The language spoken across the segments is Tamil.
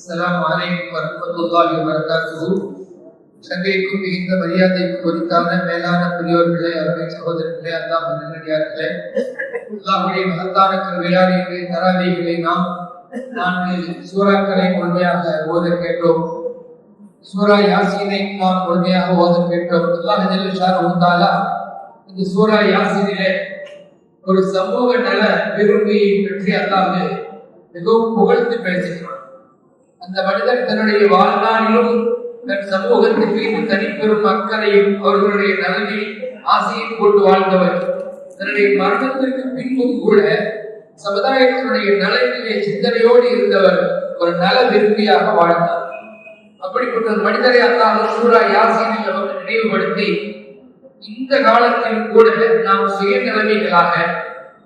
ಅಸ್ಸಲಾಮಲೈಕು ವರಹಮತುಲ್ಲಾಹಿ ವಬರಕಾತುಹು சங்கைக்கும் மிகுந்த மரியாதைக்கும் குறித்தான மேலான பெரியோர்களே அருமை சகோதரர்களே அல்லா மன்னடியார்களே அல்லாஹுடைய மகத்தான கருவையார் எங்கள் தராவிகளை நாம் நான்கு சூறாக்களை முழுமையாக ஓத கேட்டோம் சூரா யாசினை நாம் முழுமையாக ஓத கேட்டோம் அல்லாஹ் ஜெல்லுஷார் உண்டாலா இந்த சூரா யாசினிலே ஒரு சமூக நல விரும்பியை பற்றி அல்லாஹ் மிகவும் புகழ்ந்து பேசுகிறார் அந்த மனிதர் தன்னுடைய வாழ்நாளிலும் தன் சமூகத்துக்கு தனிப்பெரும் மக்களையும் அவர்களுடைய நலனில் ஆசையும் கொண்டு வாழ்ந்தவர். தன்னுடைய மரணத்திற்கு பின்பும் கூட சமுதாயத்தினுடைய நலனிலே சிந்தனையோடு இருந்தவர் ஒரு நல விரும்பியாக வாழ்ந்தார். அப்படிப்பட்ட ஒரு மனிதரை அல்லாஹ் சூரா யாசீனில் அவர் நினைவுபடுத்தி இந்த காலத்தில் கூட நாம் சுயநிலைமைகளாக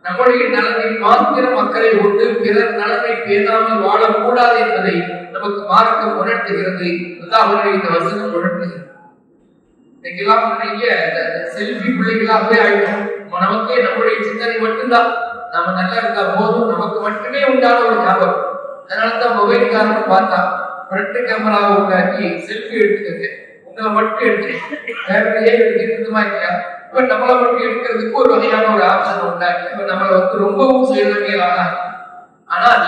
நம்முடைய நலனை மாத்திரம் மக்களை ஒன்று பிறர் நலனை பேசாமல் வாழக்கூடாது என்பதை நமக்கு மார்க்கம் உணர்த்துகிறது. அல்லாஹ்வுடைய இந்த வசனம் உணர்த்துகிறது. இன்னைக்கெல்லாம் நிறைய செல்ஃபி பிள்ளைகளாகவே ஆயிடும் நமக்கே நம்முடைய சிந்தனை மட்டும்தான். நாம நல்லா இருந்தா போதும். நமக்கு மட்டுமே உண்டான ஒரு ஞாபகம் அதனாலதான் மொபைல் காரணம் பார்த்தா ஃப்ரண்ட் கேமராவை உண்டாக்கி செல்ஃபி எடுத்துக்கங்க. உங்களை மட்டும் எடுத்து வேறையே இல்லையா? இப்ப நம்மளை மட்டும் எடுக்கிறதுக்கு ஒரு வகையான ஒரு ஆப்ஷன் உண்டாக்கி இப்ப நம்மளை வந்து ரொம்பவும் சுயநம்பியலாக ஆனால்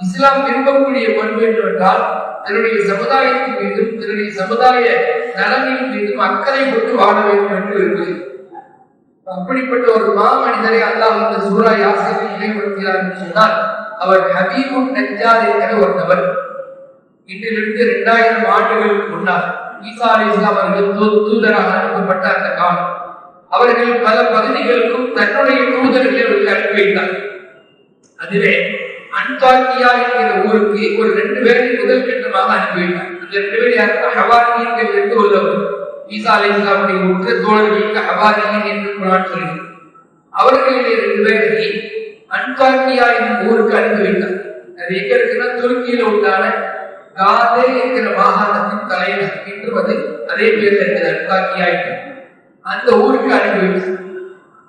இஸ்லாம் விரும்பக்கூடிய பண்பு என்னவென்றால் தன்னுடைய சமுதாயத்தின் மீதும் தன்னுடைய சமுதாய நலனின் மீதும் அக்கறை கொண்டு வாழ வேண்டும் என்று விரும்புகிறது அப்படிப்பட்ட ஒரு மாமனிதரை அல்லாஹ் இந்த சூரா யாசினை நினைவுபடுத்துகிறார் என்று சொன்னால் அவர் ஹபீபுன் நஜ்ஜார் என்கிற ஒரு நபர். இன்றிலிருந்து இரண்டாயிரம் ஆண்டுகளுக்கு முன்னால் ஈசா அலி இஸ்லாம் அவர்கள் தூதராக அனுப்பப்பட்ட அந்த காலம். அவர்கள் பல பகுதிகளுக்கும் தன்னுடைய தூதர்களை அவர்கள் அனுப்பி வைத்தார். அதிலே அன்பாக்கியா என்கிற ஊருக்கு ஒரு ரெண்டு பேரை முதல் கட்டமாக அனுப்பி வைத்தார். அந்த ரெண்டு பேர் யாருக்கு ஹவாரியர்கள் என்று உள்ளவர் ஈசா அலி இஸ்லாமுடைய உற்ற தோழர்களுக்கு ஹவாரியன் என்று குரான் சொல்கிறது அவர்களிலே ரெண்டு பேரை அன்பாக்கியா என்ற ஊருக்கு அனுப்பிவிட்டார் அது எங்க இருக்குன்னா துருக்கியில உண்டான காதே என்கிற மாகாணத்தின் தலைவர் இன்று வந்து அதே பேர்ல இருக்குது அன்பாக்கியா அந்த ஊருக்கு அனுப்பிவிட்டு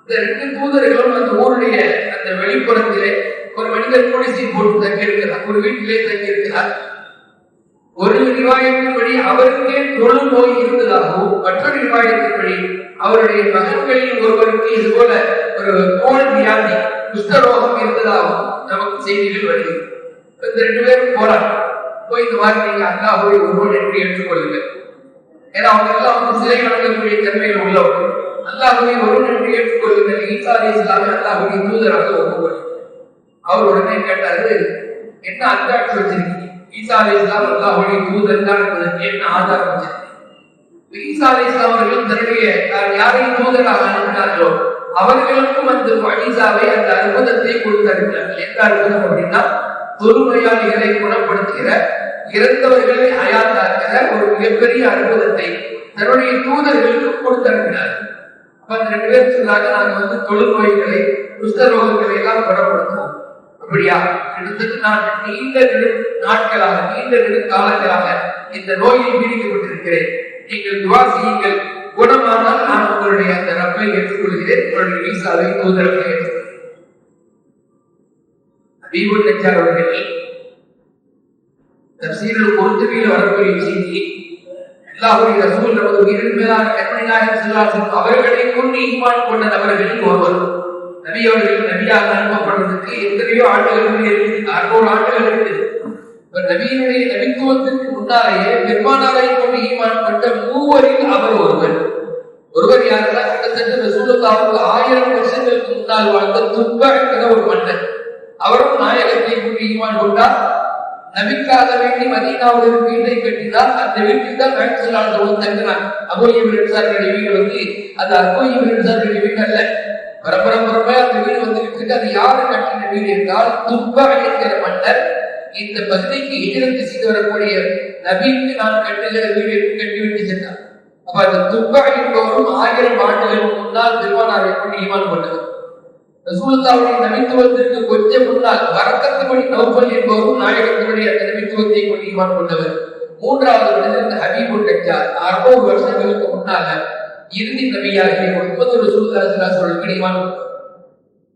இந்த ரெண்டு தூதர்களும் அந்த ஊருடைய அந்த வெளிப்புறத்திலே ஒரு மனிதர் குடிசை போட்டு தங்கியிருக்கிறார். ஒரு வீட்டிலே தங்கியிருக்கிறார். ஒரு நிர்வாகத்தின்படி அவருக்கே தொழு நோய் இருந்ததாகவும் மற்றொரு நிர்வாகத்தின்படி அவருடைய மகன்களில் ஒருவருக்கு இது போல ஒரு தோல் வியாதி குஷ்டரோகம் இருந்ததாகவும் நமக்கு செய்திகள் வருகிறது. இந்த ரெண்டு பேரும் போராட்டம். போய் இந்த மாதிரி நீங்க அல்லாஹுவை ஒருவன் என்று ஏற்றுக்கொள்ளுங்கள் ஏன்னா அவங்க எல்லாம் வந்து சிலை வணங்கக்கூடிய தன்மையில் உள்ளவர்கள் அல்லாஹுவை ஒருவன் என்று ஏற்றுக்கொள்ளுங்கள் ஈசா அலி இஸ்லாமை அல்லாஹுடைய தூதராக ஒப்புக்கொள்ளுங்கள் அவர் உடனே கேட்டாரு என்ன அத்தாட்சி வச்சிருக்கீங்க? ஈசா அலி இஸ்லாம் அல்லாஹுடைய தூதர் தான் என்பதற்கு என்ன ஆதாரம் வச்சிருக்கீங்க? ஈசா அலி இஸ்லாம் அவர்களும் தன்னுடைய தான் யாரை தூதராக அனுப்பினார்களோ அவர்களுக்கும் அந்த ஈசாவை அந்த அற்புதத்தை கொடுத்திருக்கிறார்கள் எந்த அற்புதம் அப்படின்னா தொழுநோயாளிகளை குணப்படுத்துகிற இறந்தவர்களை அயாத்தாக்குற ஒரு மிகப்பெரிய அனுபவத்தை தன்னுடைய தூதர்களுக்கு கொடுத்தனுப்பினார் அப்ப அந்த ரெண்டு பேர் சொன்னாங்க நாங்க வந்து தொழுநோய்களை குஷ்டரோகங்களை எல்லாம் குணப்படுத்துவோம். அப்படியா? கிட்டத்தட்ட நான் நீண்ட நெடு நாட்களாக நீண்ட நெடு காலங்களாக இந்த நோயில் பீடிக்கப்பட்டிருக்கிறேன். நீங்கள் துவா செய்யுங்கள். குணமானால் நான் உங்களுடைய அந்த ரப்பை ஏற்றுக்கொள்கிறேன். உங்களுடைய வீசாவை தூதரவை ஏற்றுக்கொள்கிறேன். அபீபுல் நச்சார் அவர்கள் தப்சீரில் பொருத்துவியில் வரக்கூடிய செய்தி அல்லாஹுடைய ரசூல் நமது உயிரின் மேலான கண்மணி நாயகம் அவர்களை கொண்டு ஈமான் கொண்ட நபர்களில் ஒருவர். நபி அவர்கள் நபியாக அனுப்பப்படுவதற்கு எத்தனையோ ஆண்டுகள் இருக்கு அறுநூறு ஆண்டுகள் இருக்கு இப்ப நபியினுடைய நபித்துவத்திற்கு முன்னாலேயே பெருமானாரை கொண்டு ஈமான் கொண்ட மூவரில் அவர் ஒருவர். ஒருவர் யாரெல்லாம் கிட்டத்தட்ட ரசூலுக்காவுக்கு ஆயிரம் வருஷங்களுக்கு முன்னால் வாழ்ந்த துப்ப என்கிற ஒரு மன்னன் அவரும் நாயகத்தை கொண்டு ஈமான் கொண்டார். நபிக்காக வேண்டி மதீனாவில் ஒரு வீட்டை கட்டினார். அந்த வீட்டில் தான் வேட்சலாளர்கள் தங்கினார் அபோயம் ரெட்சார்களுடைய வீடு வந்து அது அபோயம் ரெட்சார்களுடைய வீடு அல்ல. பரபரப்பரமா அந்த வீடு வந்து இருக்கு அது யாரு கட்டின வீடு என்றால் துப்பா என்கிற மன்னர். இந்த பகுதிக்கு எதிர்த்து செய்து வரக்கூடிய நபிக்கு நான் கட்டுகிற வீடு என்று கட்டிவிட்டு சென்றார் அப்ப அந்த துப்பா என்பவரும் ஆயிரம் ஆண்டுகளுக்கு முன்னால் திருவானார் எப்படி ஈமான் கொண்டது? ரசூலுல்லாவுடைய நபித்துவத்திற்கு கொஞ்சம் முன்னால் வரக்கத்துமணி நௌபல் என்பவரும் நாயகத்தினுடைய அந்த நபித்துவத்தை கொண்டு ஈமான் கொண்டவர். மூன்றாவது மனிதர் இந்த ஹபீபுல் நஜ்ஜார் வருஷங்களுக்கு முன்னால இறுதி நபியாக முப்பது ரசூலுல்லா சொல்லுக்கு ஈமான் கொண்டவர்.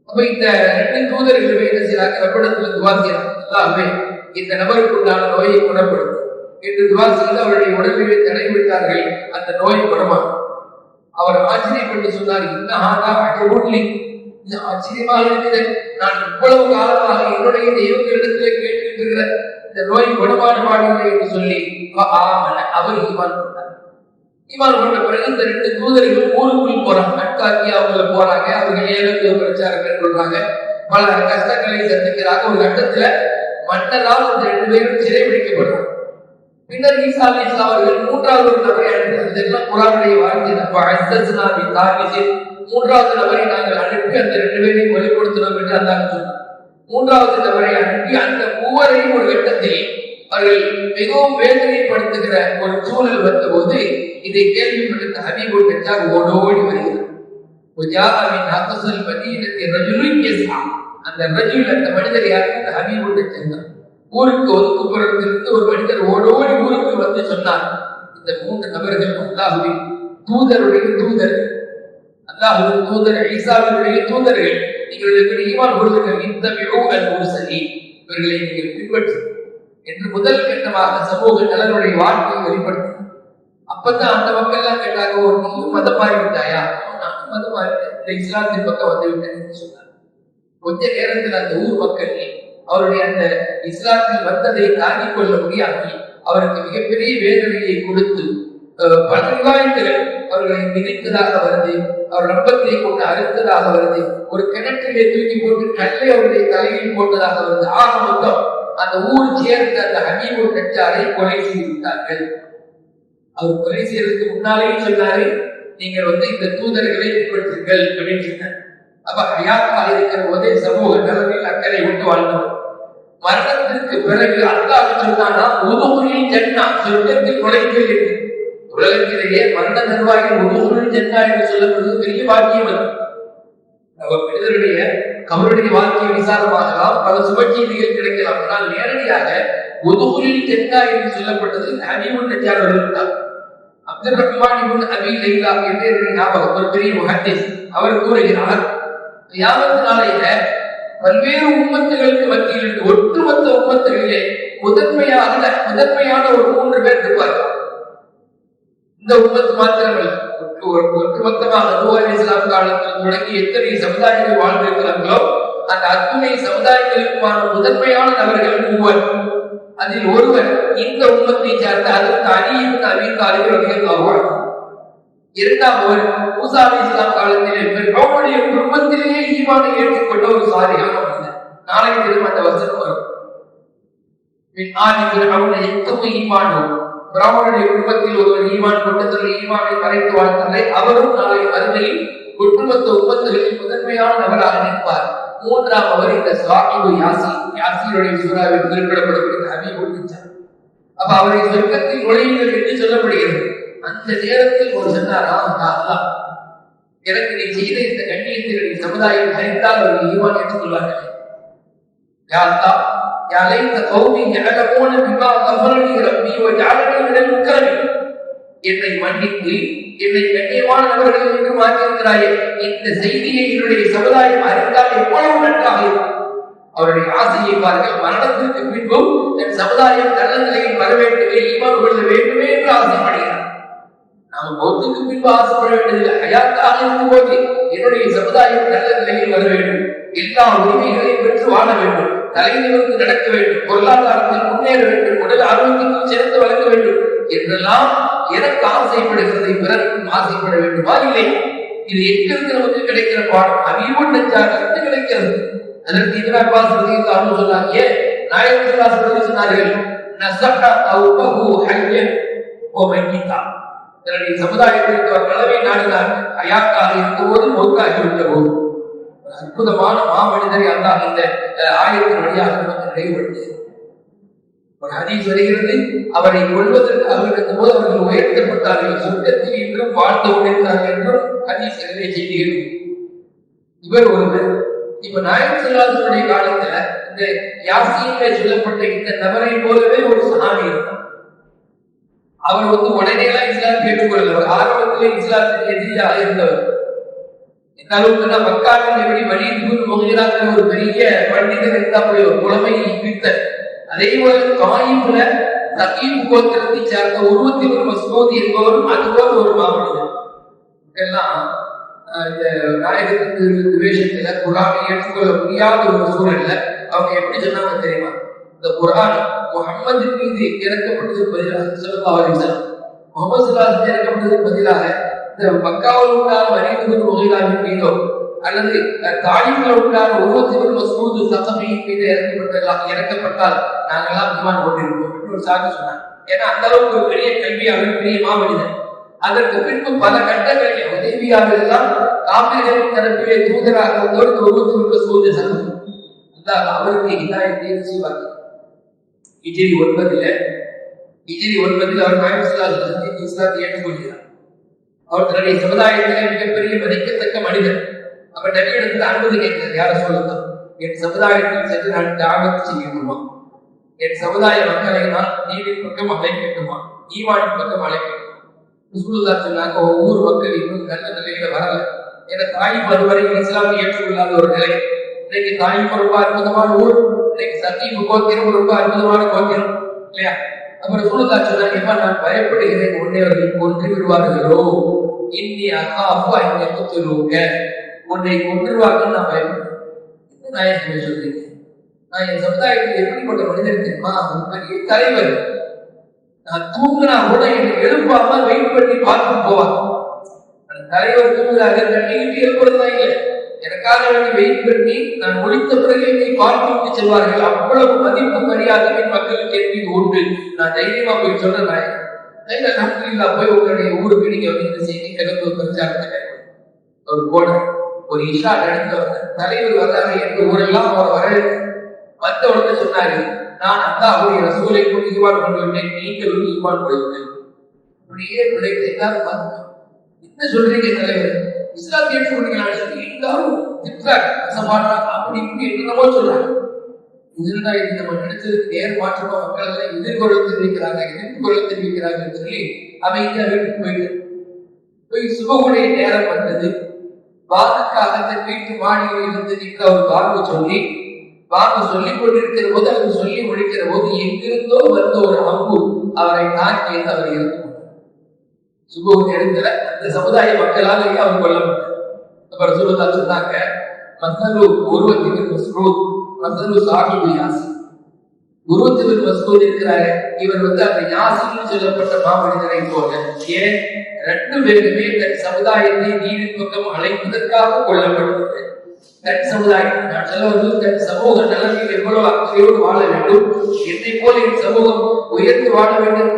அப்ப இந்த ரெண்டு தூதர்களுமே என்ன செய்யறாங்க ரப்பிடத்துல துவா செய்யறாங்க இந்த நபருக்கு உண்டான நோயை குணப்படுத்தும் என்று துவா செய்து அவருடைய உடலிலே தடைவிட்டார்கள் அந்த நோய் குணமாகும். அவர் ஆச்சரியப்பட்டு சொன்னார் இன்னஹாதா அஜபுல்லி ஆச்சரியமாக இருக்குது நான் இவ்வளவு காலமாக என்னுடைய தெய்வங்களிடத்திலே கேட்டிருக்கிற இந்த நோய் குணமான பாடுகளை என்று சொல்லி அவர் ஈமான் கொண்டார். ஈமான் கொண்ட பிறகு இந்த ரெண்டு தூதர்கள் ஊருக்குள் போறாங்க. நட்காக்கி அவங்கள போறாங்க. அவங்க ஏழு பிரச்சாரம் மேற்கொள்றாங்க. பல கஷ்டங்களை சந்திக்கிறாங்க. ஒரு கட்டத்துல மன்னரால் இந்த ரெண்டு பேரும் சிறைபிடிக்கப்படுறாங்க பின்னர் ஈசா அலி அவர்கள் மூன்றாவது ஒரு நபரை அனுப்பினார். இதெல்லாம் குரானுடைய வார்த்தை நம்ம மூன்றாவது நபரை நாங்கள் அனுப்பி அந்த ரெண்டு பேரையும் வெளிப்படுத்தினோம் என்று அல்லாஹ் சொன்னார் மூன்றாவது நபரை அனுப்பி அந்த மூவரையும் ஒரு கட்டத்தில் அவர்கள் மிகவும் வேதனைப்படுத்துகிற ஒரு சூழல் வந்தபோது இதை கேள்விப்பட்ட ஹபீபு பெற்றார் ஓடோடி வருகிறார். அந்த ரஜுல் அந்த மனிதர் யாருக்கு ஹபீபுடைய சென்றார் ஊருக்கு ஒதுக்குப்புறத்திலிருந்து ஒரு மனிதர் ஓடோடி ஊருக்கு வந்து சொன்னார். இந்த மூன்று நபர்கள் அல்லாஹுவின் தூதருடைய தூதர். அல்லாஹுவின் தூதர் ஈசாவினுடைய தூதர்கள் நீங்கள் எப்படி ஈமான் கொள்ளுங்கள். இந்த மிகவும் ஒரு இவர்களை நீங்கள் பின்பற்று என்று முதல் கட்டமாக சமூக நலனுடைய வாழ்க்கையை வெளிப்படுத்தும் அப்பதான் அந்த மக்கள் எல்லாம் கேட்டாங்க ஒரு நீ மதமாறி விட்டாயா நான் மதமாறிட்டேன் இந்த இஸ்லாத்தின் பக்கம் வந்து விட்டேன் என்று சொன்னார். கொஞ்ச நேரத்தில் அந்த ஊர் மக்கள் அவருடைய அந்த இஸ்லாத்தில் வந்ததை தாங்கிக் கொள்ள முடியாமல் அவருக்கு மிகப்பெரிய வேதனையை கொடுத்து அஹ், பல ரிவாயத்துகள் அவர்களை மிதித்ததாக வருது அவர் ரப்பத்தை கொண்டு அறுத்ததாக வருது ஒரு கிணற்றிலே தூக்கி போட்டு கல்லை அவருடைய தலையில் போட்டதாக வருது ஆக மொத்தம் அந்த ஊர் சேர்ந்த அந்த ஹபீபு நெட்டாரை கொலை செய்து விட்டார்கள். அவர் கொலை செய்யறதுக்கு முன்னாலேயே சொன்னாரு நீங்கள் வந்து இந்த தூதர்களை பின்பற்றுங்கள் அப்படின்னு சொன்னார். அப்ப ஹயாத்தாக இருக்கிற போதே சமூக நலனில் அக்கறை விட்டு வாழ்ந்தோம் மரணத்திற்கு பிறகு அல்லாஹ் சொன்னானா உதுகுரில் ஜன்னா சொர்க்கத்தில் நுழைங்கள் என்று. உலகத்திலேயே வந்த நிர்வாகி உதுகுரில் ஜன்னா என்று சொல்லப்படுவது பெரிய பாக்கியம் அது. அவர் மனிதருடைய கவருடைய வாழ்க்கையை விசாரமாகலாம் பல சுபச்செய்திகள் கிடைக்கலாம். ஆனால் நேரடியாக உதுகுரில் ஜன்னா என்று சொல்லப்பட்டது அபிமுன் நஜார் அவர்கள் அப்துல் ரஹ்மான் இப்னு அபி லைலா என்று ஞாபகம் ஒரு பெரிய முஹத்திஸ். அவர் கூறுகிறார் யாவது நாளையில பல்வேறு உம்மத்துகளுக்கு மத்தியில் ஒட்டுமொத்த உம்மத்துகளிலே முதன்மையாக முதன்மையான ஒரு மூன்று பேர் இருப்பார்கள். இந்த உம்மத்து மாத்திரமல்ல ஒட்டுமொத்தமாக நூறு இஸ்லாம் காலத்தில் தொடங்கி எத்தனை சமுதாயங்கள் வாழ்ந்திருக்கிறார்களோ அந்த அத்துணை சமுதாயங்களுக்குமான முதன்மையான நபர்கள் மூவர். அதில் ஒருவர் இந்த உம்மத்தை சார்ந்த அதற்கு அணியின் அறிவித்த அறிவுறுத்தல் இரண்டாவது மூசா அலி இஸ்லாம் காலத்திலே அவருடைய குடும்பத்திலேயே ஈமானை ஏற்றுக்கொண்ட ஒரு சாரியான மனிதர். நாளைய தினம் அந்த வசனம் வரும். பின் ஆதி அவனை எத்தமும் பிராமணனுடைய குடும்பத்தில் ஒருவர் ஈமான் கொண்டதில் ஈமானை மறைத்து வாழ்ந்தாலே அவரும் நாளை அருமையில் ஒட்டுமொத்த உற்பத்திகளில் முதன்மையான நபராக நிற்பார். மூன்றாம் அவர் இந்த சுவாமி யாசி யாசியுடைய சூறாவில் குறிப்பிடப்படக்கூடிய ஹபீபு நிச்சார் அப்ப அவரை சொர்க்கத்தில் நுழையுங்கள் என்று சொல்லப்படுகிறது. அந்த நேரத்தில் ஒரு சொன்னாரா அல்லாஹ் எனக்கு நீ செய்த இந்த கண்ணியத்தினுடைய சமுதாயம் தரித்தால் அவர்கள் ஈமான் ஏற்றுக்கொள்வார்கள். யா يا ليت قومي يعلمون بما غفر لي ربي وجعلني من المكرمين. என்னை மன்னித்து என்னை கண்ணியமான நபர்கள் என்று மாற்றியிருக்கிறாயே இந்த செய்தியை என்னுடைய சமுதாயம் அறிந்தால் எவ்வளவு நன்றாக இருக்கும். அவருடைய ஆசையை பாருங்கள் மரணத்திற்கு பின்பும் தன் சமுதாயம் நல்ல நிலையில் வர வேண்டுமே ஈமான் கொள்ள வேண்டுமே என்று ஆசைப்படுகிறார். நாம் மௌத்துக்கு பின்பு ஆசைப்பட வேண்டியதில்லை ஹயாத்தாக இருக்கும் போது என்னுடைய சமுதாயம் நல்ல நிலையில் வர வேண்டும். எல்லா உரிமைகளையும் பெற்று வாழ வேண்டும். தலைநிமிர்ந்து நடக்க வேண்டும். பொருளாதாரத்தில் முன்னேற வேண்டும். உடல் ஆரோக்கியத்தில் சேர்த்து வளர்க்க வேண்டும். என்றெல்லாம் எனக்கு ஆசைப்படுகிறதை பிறருக்கும் ஆசைப்பட வேண்டுமா. இல்லை இது எங்கிருந்து நமக்கு கிடைக்கிற பாடம். அறிவோடு நெஞ்சாக கிடைக்கிறது. அதற்கு இப்ராஹிம் அப்பாஸ் சொன்னாங்க ஏன் நாயகம் ஸல்லல்லாஹு அலைஹி வஸல்லம் சொன்னார்கள் நஸஹ அவுபஹு ஹய்யன் ஓ மையிதா தன்னுடைய சமுதாயத்திற்கு ஒரு கலவை நாடினார். அயாக்காக இருந்தபோது மௌத்தாகி விட்ட போது அற்புதமான மாமனிதரை அல்லாஹ் இந்த அஹ், ஆயத்தின் வழியாக நமக்கு நினைவுபடுத்தி ஒரு ஹதீஸ் வருகிறது அவரை கொள்வதற்கு கொள்வதற்காக போது அவர்கள் உயர்த்தப்பட்டார்கள். சொர்க்கத்தில் இன்றும் வாழ்ந்து கொண்டிருந்தார்கள் என்றும் ஹதீஸ் எழுதிய செய்திகள் இவர் ஒருவர் இப்ப நாயகம் செல்லாசனுடைய காலத்துல இந்த யாசீன்ல சொல்லப்பட்ட இந்த நபரை போலவே ஒரு சஹாபி இருந்தார் அவர் வந்து உடனே எல்லாம் இஸ்லாம் கேட்டுக்கொள்ளவர் ஆரம்பத்திலே இஸ்லாத்துக்கு எதிரியாக இருந்தவர். எந்த அளவுக்குன்னா மக்காவில் எப்படி வலியுறு முகிராங்கிற ஒரு பெரிய பண்டிதர் இருந்தா போய் ஒரு புலமை பித்தர் அதே போல தாயிப்ல சகீம் கோத்திரத்தை சார்ந்த உருவத்தி ஒரு மசோதி என்பவரும் அதுபோல் ஒரு மாமனிதர். இதெல்லாம் இந்த நாயகத்தின் வேஷத்துல குரானை ஏற்றுக்கொள்ள முடியாத ஒரு சூழல்ல அவங்க எப்படி சொன்னாங்க தெரியுமா? இந்த குரான் முகம்மதின் மீது இறக்கப்பட்டதுக்கு பதிலாக ஸல்லல்லாஹு அலைஹி முகமது ஸல்லல்லாஹு இறக்கப்பட்டதுக்கு பதிலாக இந்த மக்காவில் உண்டான வரிதுபின் முகிலாவின் மீதோ அல்லது தாலிமில் உண்டான ஒவ்வொருத்தரும் மசூது சகமியின் மீது இறக்கப்பட்டெல்லாம் இறக்கப்பட்டால் நாங்கெல்லாம் ஈமான் கொண்டிருப்போம் என்று ஒரு சாக்கு சொன்னாங்க. ஏன்னா அந்த அளவுக்கு ஒரு பெரிய கல்வியாளர் பெரிய மாமனிதன் அதற்கு பின்பு பல கட்டங்களில் உதவியாளர் எல்லாம் காவிரிகளின் தரப்பிலே தூதராக வந்தோடு ஒவ்வொருத்தரும் மசூது சத்தம் அந்த அவருக்கு இதாயத்தை நசீவாக்கி இஜிரி ஒன்பதுல இஜிரி ஒன்பதில் அவர் நாயகம் ஸல்லல்லாஹு இஸ்லாத்தை ஏற்றுக்கொள்கிறார். அவர் தன்னுடைய சமுதாயத்திலே மிகப்பெரிய மதிக்கத்தக்க மனிதர். அப்ப நபியிடத்தில் அனுமதி கேட்கிறார். யார சொல்லலாம் என் சமுதாயத்தில் சென்று நான் தியாகத்தை செய்யணுமா என் சமுதாய மக்களை நான் நீரின் பக்கம் அழைக்கட்டுமா ஈவானின் பக்கம் அழைக்கட்டுமா ரசூலுல்லா சொன்னாங்க ஒவ்வொரு மக்கள் இன்னும் நல்ல நிலையில வரல. என தாய் மறுவரை இஸ்லாமை ஏற்றுக்கொள்ளாத ஒரு நிலை. இன்னைக்கு தாய் ரொம்ப அற்புதமான ஊர். இன்னைக்கு சத்தியம் கோத்திரம் ரொம்ப அற்புதமான கோத்திரம். இல்லையா? அப்புறம் சூழலா சொன்னாங்க நான் பயப்படுகிறேன். உன்னை அவர்கள் கொன்று விடுவார்களோ? இன்னி அக்கா அப்பா என்னை கொத்துருவோங்க உன்னை கொன்றுவார்கள் நான் பயப்படுறேன் என்ன நாயகம் சொல்றீங்க? நான் என் சமுதாயத்தில் எப்படிப்பட்ட மனிதன் தெரியுமா? ஒரு பெரிய தலைவர். நான் தூங்கினா கூட என்னை எழுப்பாம வெயிட் பண்ணி பார்த்து போவாங்க அந்த தலைவர் தூங்குறாங்க தட்டிக்கிட்டு எழுப்புறதா இல்லை. எனக்காக வேண்டி வெயிட் பண்ணி நான் ஒழித்த பிறகு என்னை பார்த்து விட்டு செல்வார்கள். அவ்வளவு மதிப்பு மரியாதை என் கேள்வி என் உண்டு நான் தைரியமா போய் சொல்றேன். நாயகம் அலமதுல்லா போய் உங்களுடைய ஊருக்கு நீங்க வந்து இந்த செய்தி கிளம்பு பிரச்சாரத்தை ஒரு கோடை ஒரு இஷா நடந்தவங்க தலைவர் வந்தாங்க எங்க ஊரெல்லாம் அவர் வர வந்த உடனே சொன்னாரு நான் அந்த அவருடைய ரசூலை கொண்டு ஈவான் கொண்டு விட்டேன். நீங்களும் ஈவான் கொள்ளுங்கள். அப்படியே பிழைத்து எல்லாரும் பார்த்தோம் என்ன சொல்றீங்க தலைவர்? இஸ்லாம் ஏற்றுக்கொண்டீங்களா சொல்லி எல்லாரும் திட்டாங்க கசமாடுறாங்க அப்படி இப்படி என்னென்னமோ சொல்றாங்க. இதுதான் இது நம்ம நினைச்சதுக்கு நேர் மாற்றமா மக்கள் எல்லாம் எதிர்கொள்ள தெரிவிக்கிறாங்க எதிர்கொள்ள தெரிவிக்கிறாங்கன்னு சொல்லி அமைதியா வீட்டுக்கு போயிட்டு போய் சுபகுடைய நேரம் வந்தது. வாதுக்காக தன் வீட்டு மாடியில் இருந்து நிற்க அவர் வாங்க சொல்லி வாங்க சொல்லிக் கொண்டிருக்கிற போது அவர் சொல்லி முடிக்கிற போது எங்கிருந்தோ வந்த ஒரு அம்பு அவரை தாக்கி அவர் இருந்து சுபகுடைய இடத்துல அந்த சமுதாய மக்களாலேயே அவர் கொல்லப்பட்டார். அப்புறம் சொல்லுதா சொன்னாங்க மசலு ஒருவத்திற்கு மசலு சாஹிபு யாசி உருவத்தில் மஸ்ரூத் இருக்கிறாரு இவர் வந்து அந்த யாசின்னு சொல்லப்பட்ட மாமனிதரை போல ஏன் ரெண்டு பேருமே தன் சமுதாயத்தை நீரின் பக்கம் அழைப்பதற்காக கொல்லப்பட்டது. தன் சமுதாயம் நான் சொல்ல வந்து தன் சமூக நலனில் எவ்வளவு அக்கறையோடு வாழ வேண்டும் என்னை போல என் சமூகம் உயர்ந்து வாழ வேண்டும்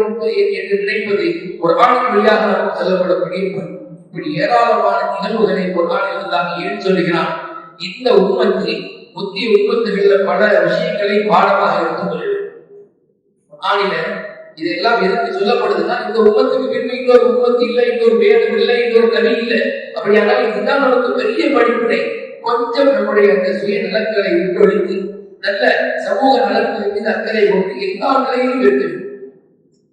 என்று நினைப்பது ஒரு வழியாக நமக்கு சொல்லப்படக்கூடிய இப்படி ஏராளமான நிகழ்வுகளை குரானில் இருந்தாங்க ஏன் சொல்லுகிறான்? இந்த உண்மத்தை புத்தி உண்மத்துகள்ல பல விஷயங்களை பாடமாக எடுத்துக் கொள்ள வேண்டும் இதெல்லாம் எதுக்கு சொல்லப்படுதுன்னா இந்த உம்மத்துக்கு பின்பு இன்னொரு உம்மத்து இல்லை இன்னொரு வேதம் இல்லை இன்னொரு கவி இல்லை. அப்படியானால் இதுதான் நமக்கு பெரிய படிப்பினை. கொஞ்சம் நம்முடைய அந்த சுய நலன்களை விட்டொழித்து நல்ல சமூக நலன்கள் மீது அக்கறை கொண்டு எல்லா நிலையிலும் இருக்கு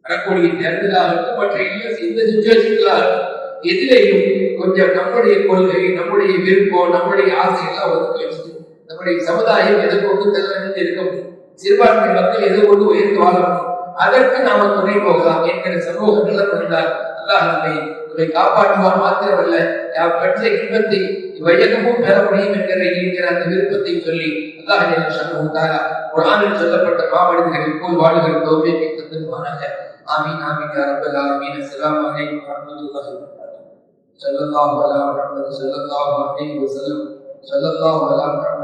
வரக்கூடிய தேர்தலாகட்டும் மற்ற எல்லா எந்த சுச்சுவேஷன்களாகட்டும் எதிலையும் கொஞ்சம் நம்முடைய கொள்கை நம்முடைய விருப்பம் நம்முடைய ஆசை எல்லாம் ஒதுக்கி வச்சுட்டு நம்முடைய சமுதாயம் எதை கொண்டு செல்ல இருக்க முடியும் சிறுபான்மை மக்கள் எதை கொண்டு உயர்ந்து வாழ முடியும் அதற்கு நாம துணை போகலாம் என்கிற சமூக நிலம் இருந்தால் அல்லாஹ் நம்மை நம்மை காப்பாற்றுவார் மாத்திரமல்ல யார் பெற்ற இன்பத்தை வையகமும் பெற முடியும் என்கிற என்கிற அந்த விருப்பத்தை சொல்லி அல்லாஹ் சண்முகத்தாரா குரானில் சொல்லப்பட்ட மாமனிதர்களை போல் வாழுகிற தோல்வியை தந்துருவானாக. ஆமீன் ஆமீன் யா ரப்பல் ஆலமீன். அஸ்ஸலாமு அலைக்கும் வரஹ்மத்துல்லாஹி வபரகாத்துஹு. ஸல்லல்லாஹு அலா முஹம்மது ஸல்லல்லாஹு அலைஹி வஸல்லம்.